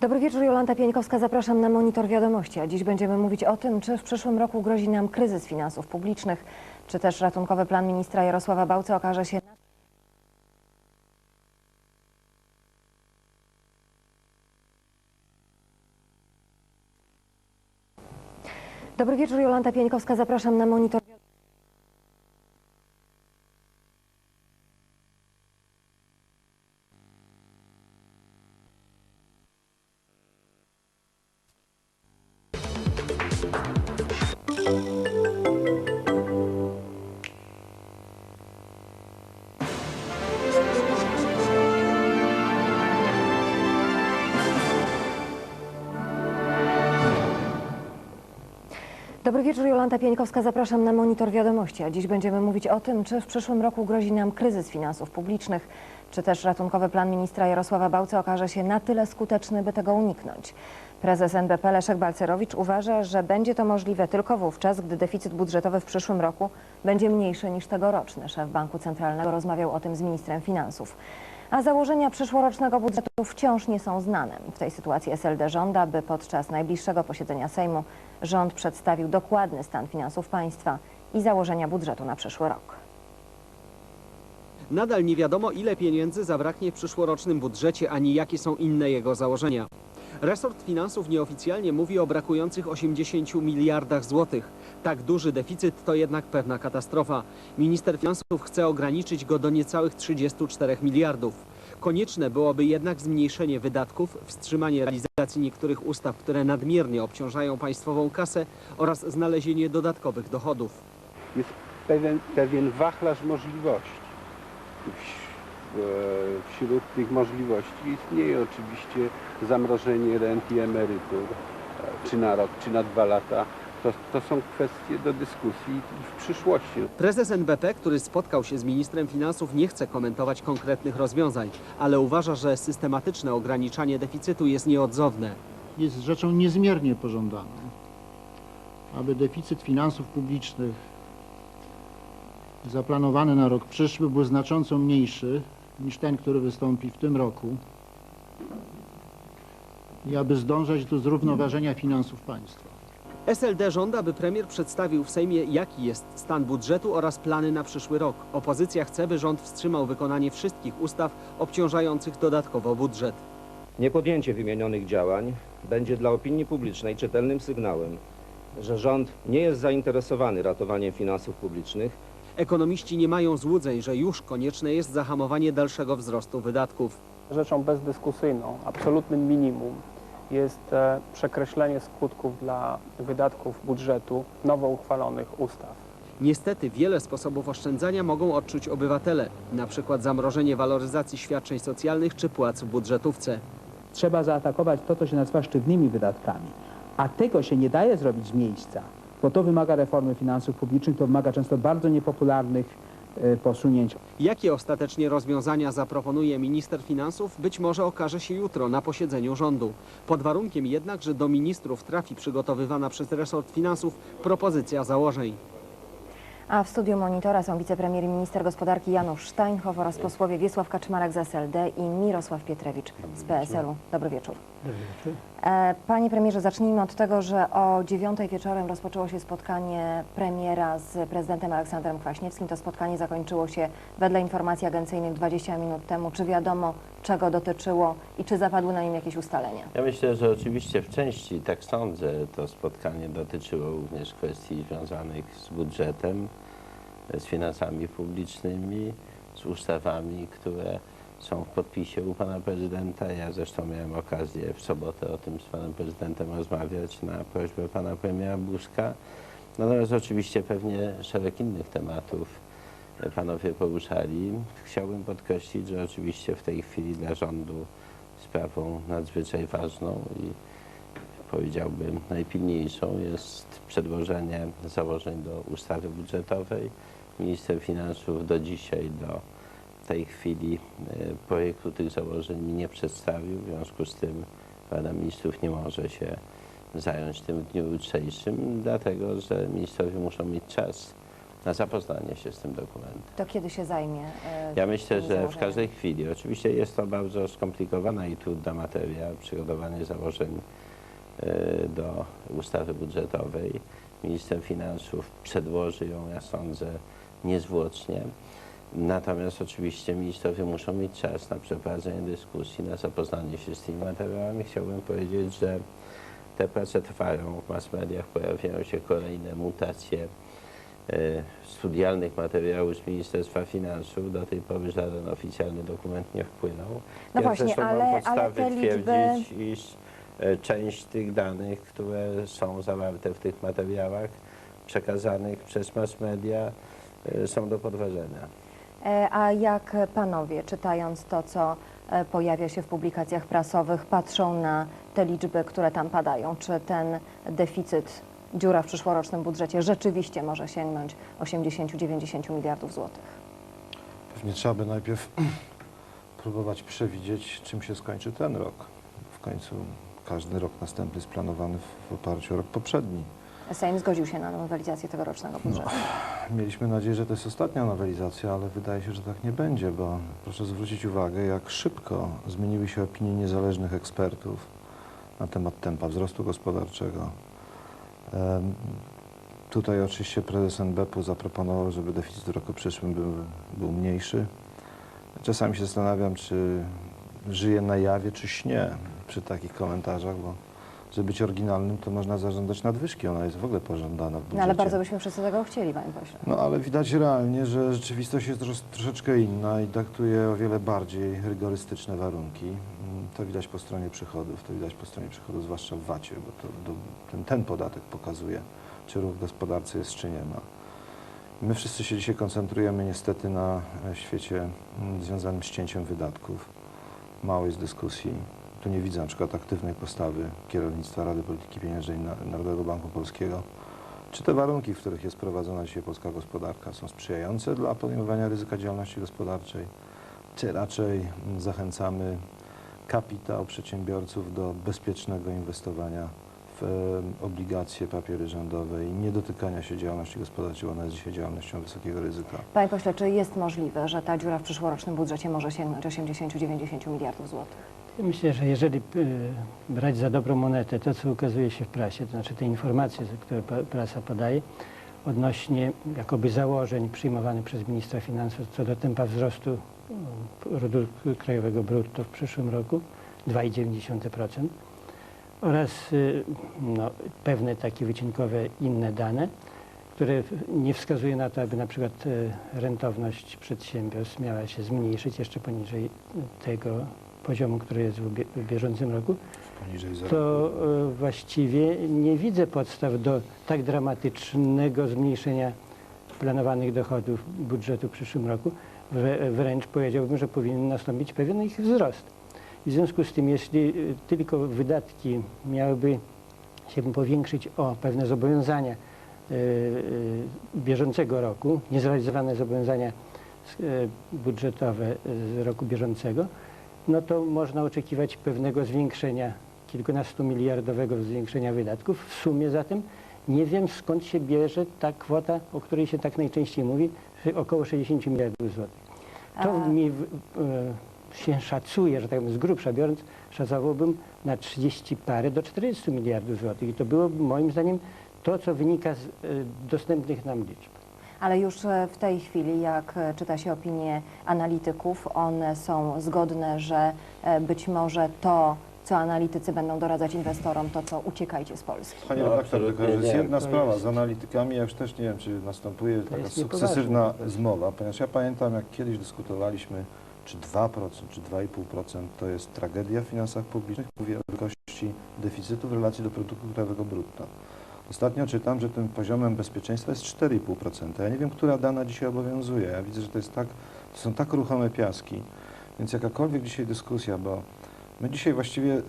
Dobry wieczór, Jolanta Pieńkowska. Zapraszam na Monitor Wiadomości. A dziś będziemy mówić o tym, czy w przyszłym roku grozi nam kryzys finansów publicznych, czy też ratunkowy plan ministra Jarosława Bałce okaże się... Dobry wieczór, Jolanta Pieńkowska. Zapraszam na Monitor Dobry wieczór, Jolanta Pieńkowska. Zapraszam na Monitor Wiadomości. A dziś będziemy mówić o tym, czy w przyszłym roku grozi nam kryzys finansów publicznych, czy też ratunkowy plan ministra Jarosława Bałce okaże się na tyle skuteczny, by tego uniknąć. Prezes NBP Leszek Balcerowicz uważa, że będzie to możliwe tylko wówczas, gdy deficyt budżetowy w przyszłym roku będzie mniejszy niż tegoroczny. Szef Banku Centralnego rozmawiał o tym z ministrem finansów. A założenia przyszłorocznego budżetu wciąż nie są znane. W tej sytuacji SLD żąda, by podczas najbliższego posiedzenia Sejmu rząd przedstawił dokładny stan finansów państwa i założenia budżetu na przyszły rok. Nadal nie wiadomo, ile pieniędzy zabraknie w przyszłorocznym budżecie, ani jakie są inne jego założenia. Resort Finansów nieoficjalnie mówi o brakujących 80 miliardach złotych. Tak duży deficyt to jednak pewna katastrofa. Minister Finansów chce ograniczyć go do niecałych 34 miliardów. Konieczne byłoby jednak zmniejszenie wydatków, wstrzymanie realizacji niektórych ustaw, które nadmiernie obciążają państwową kasę oraz znalezienie dodatkowych dochodów. jest pewien, pewien wachlarz możliwości. E, Wśród tych możliwości istnieje oczywiście zamrożenie rent i emerytur, e, czy na rok, czy na dwa lata. To, to są kwestie do dyskusji w przyszłości. Prezes NBP, który spotkał się z ministrem finansów, nie chce komentować konkretnych rozwiązań, ale uważa, że systematyczne ograniczanie deficytu jest nieodzowne. jest rzeczą niezmiernie pożądaną, aby deficyt finansów publicznych zaplanowany na rok przyszły był znacząco mniejszy niż ten, który wystąpi w tym roku i aby zdążać do zrównoważenia finansów państwa. SLD żąda, by premier przedstawił w Sejmie, jaki jest stan budżetu oraz plany na przyszły rok. Opozycja chce, by rząd wstrzymał wykonanie wszystkich ustaw obciążających dodatkowo budżet. Niepodjęcie wymienionych działań będzie dla opinii publicznej czytelnym sygnałem, że rząd nie jest zainteresowany ratowaniem finansów publicznych, Ekonomiści nie mają złudzeń, że już konieczne jest zahamowanie dalszego wzrostu wydatków. Rzeczą bezdyskusyjną, absolutnym minimum jest e, przekreślenie skutków dla wydatków budżetu nowo uchwalonych ustaw. Niestety wiele sposobów oszczędzania mogą odczuć obywatele, na przykład zamrożenie waloryzacji świadczeń socjalnych czy płac w budżetówce. trzeba zaatakować to, co się nazywa sztywnymi wydatkami. A tego się nie daje zrobić z miejsca, bo to wymaga reformy finansów publicznych, to wymaga często bardzo niepopularnych e, posunięć. Jakie ostatecznie rozwiązania zaproponuje minister finansów, być może okaże się jutro na posiedzeniu rządu. Pod warunkiem jednak, że do ministrów trafi przygotowywana przez resort finansów propozycja założeń. A w studiu Monitora są wicepremier i minister gospodarki Janusz Steinhoff oraz posłowie Wiesław Kaczmarek z SLD i Mirosław Pietrewicz z PSL-u. Dobry wieczór. E, Panie premierze, zacznijmy od tego, że o dziewiątej wieczorem rozpoczęło się spotkanie premiera z prezydentem Aleksandrem Kwaśniewskim. To spotkanie zakończyło się wedle informacji agencyjnych 20 minut temu. Czy wiadomo, czego dotyczyło i czy zapadły na nim jakieś ustalenia? Ja myślę, że oczywiście w części, tak sądzę, to spotkanie dotyczyło również kwestii związanych z budżetem, z finansami publicznymi, z ustawami, które są w podpisie u pana prezydenta. Ja zresztą miałem okazję w sobotę o tym z panem prezydentem rozmawiać na prośbę pana premiera Buzka. Natomiast oczywiście pewnie szereg innych tematów panowie poruszali. Chciałbym podkreślić, że oczywiście w tej chwili dla rządu sprawą nadzwyczaj ważną i powiedziałbym najpilniejszą jest przedłożenie założeń do ustawy budżetowej. Minister Finansów do dzisiaj, do tej chwili e, projektu tych założeń mi nie przedstawił. W związku z tym Rada Ministrów nie może się zająć tym w dniu jutrzejszym, dlatego że ministrowie muszą mieć czas na zapoznanie się z tym dokumentem. To kiedy się zajmie? e, Ja myślę, że w założeniami? każdej chwili, oczywiście jest to bardzo skomplikowana i trudna materia, przygotowanie założeń e, do ustawy budżetowej. Minister Finansów przedłoży ją, ja sądzę, niezwłocznie. Natomiast oczywiście ministrowie muszą mieć czas na przeprowadzenie dyskusji, na zapoznanie się z tymi materiałami. Chciałbym powiedzieć, że te prace trwają, w mass mediach pojawiają się kolejne mutacje e, studialnych materiałów z Ministerstwa Finansów. Do tej pory żaden oficjalny dokument nie wpłynął. No ja właśnie, zresztą ale- mam ale podstawy te liczby- twierdzić, iż e, część tych danych, które są zawarte w tych materiałach przekazanych przez mass media e, są do podważenia. E, A jak panowie, czytając to, co e, pojawia się w publikacjach prasowych, patrzą na te liczby, które tam padają? Czy ten deficyt, dziura w przyszłorocznym budżecie rzeczywiście może sięgnąć 80-90 miliardów złotych? Pewnie trzeba by najpierw próbować przewidzieć, czym się skończy ten rok. W końcu każdy rok następny jest planowany w oparciu o rok poprzedni. Sejm zgodził się na nowelizację tegorocznego budżetu. Mieliśmy nadzieję, że to jest ostatnia nowelizacja, ale wydaje się, że tak nie będzie, bo proszę zwrócić uwagę, jak szybko zmieniły się opinie niezależnych ekspertów na temat tempa wzrostu gospodarczego. Em, Tutaj oczywiście prezes NBP-u zaproponował, żeby deficyt w roku przyszłym był, był mniejszy. Czasami się zastanawiam, czy żyje na jawie, czy śnie przy takich komentarzach, bo żeby być oryginalnym, to można zażądać nadwyżki. Ona jest w ogóle pożądana w budżecie. No ale bardzo byśmy wszyscy tego chcieli, panie pośle. No ale widać realnie, że rzeczywistość jest tros- troszeczkę inna i dyktuje o wiele bardziej rygorystyczne warunki. Mm, To widać po stronie przychodów, to widać po stronie przychodów, zwłaszcza w VAT-ie, bo to, to, ten, ten podatek pokazuje, czy ruch w gospodarce jest, czy nie ma. My wszyscy się dzisiaj koncentrujemy niestety na e, świecie mm, związanym z cięciem wydatków. Mało jest dyskusji. Tu nie widzę na przykład aktywnej postawy kierownictwa Rady Polityki Pieniężnej Na- Narodowego Banku Polskiego. Czy te warunki, w których jest prowadzona dzisiaj polska gospodarka, są sprzyjające dla podejmowania ryzyka działalności gospodarczej, czy raczej mm, zachęcamy kapitał przedsiębiorców do bezpiecznego inwestowania w obligacje, papiery rządowe i nie dotykania się działalności gospodarczej, bo ona jest dzisiaj działalnością wysokiego ryzyka. Panie pośle, czy jest możliwe, że ta dziura w przyszłorocznym budżecie może sięgnąć 80-90 miliardów złotych? Myślę, że jeżeli y, brać za dobrą monetę to, co ukazuje się w prasie, to znaczy te informacje, które prasa podaje, odnośnie jakoby założeń przyjmowanych przez ministra finansów co do tempa wzrostu y, produktu krajowego brutto w przyszłym roku 2,9% oraz y, no, pewne takie wycinkowe inne dane, które nie wskazują na to, aby na przykład rentowność przedsiębiorstw miała się zmniejszyć jeszcze poniżej tego poziomu, który jest w, bie- w bieżącym roku, to e, właściwie nie widzę podstaw do tak dramatycznego zmniejszenia planowanych dochodów budżetu w przyszłym roku. Wrę- Wręcz powiedziałbym, że powinien nastąpić pewien ich wzrost. W związku z tym, jeśli e, tylko wydatki miałyby się powiększyć o pewne zobowiązania e, bieżącego roku, niezrealizowane zobowiązania budżetowe z roku bieżącego, no to można oczekiwać pewnego zwiększenia, kilkunastu miliardowego zwiększenia wydatków. W sumie zatem nie wiem skąd się bierze ta kwota, o której się tak najczęściej mówi, około 60 miliardów złotych. To A- mi e, się szacuje, że tak powiem, z grubsza biorąc, szacowałbym na 30 parę do 40 miliardów złotych. I to byłoby moim zdaniem to, co wynika z e, dostępnych nam liczb. Ale już e, w tej chwili, jak e, czyta się opinie analityków, one są zgodne, że e, być może to, co analitycy będą doradzać inwestorom, to co uciekajcie z Polski. Panie No, redaktor, tylko jest nie. jedna To sprawa. jest- Z analitykami ja już też nie wiem, czy następuje taka jest niepoważne sukcesywna zmowa, ponieważ ja pamiętam, jak kiedyś dyskutowaliśmy, czy 2%, czy 2,5% to jest tragedia w finansach publicznych. Mówię o wielkości deficytu w relacji do produktu krajowego brutto. Ostatnio czytam, że tym poziomem bezpieczeństwa jest 4,5%. Ja nie wiem, która dana dzisiaj obowiązuje. Ja widzę, że to, jest tak, to są tak ruchome piaski. Więc jakakolwiek dzisiaj dyskusja, bo my dzisiaj właściwie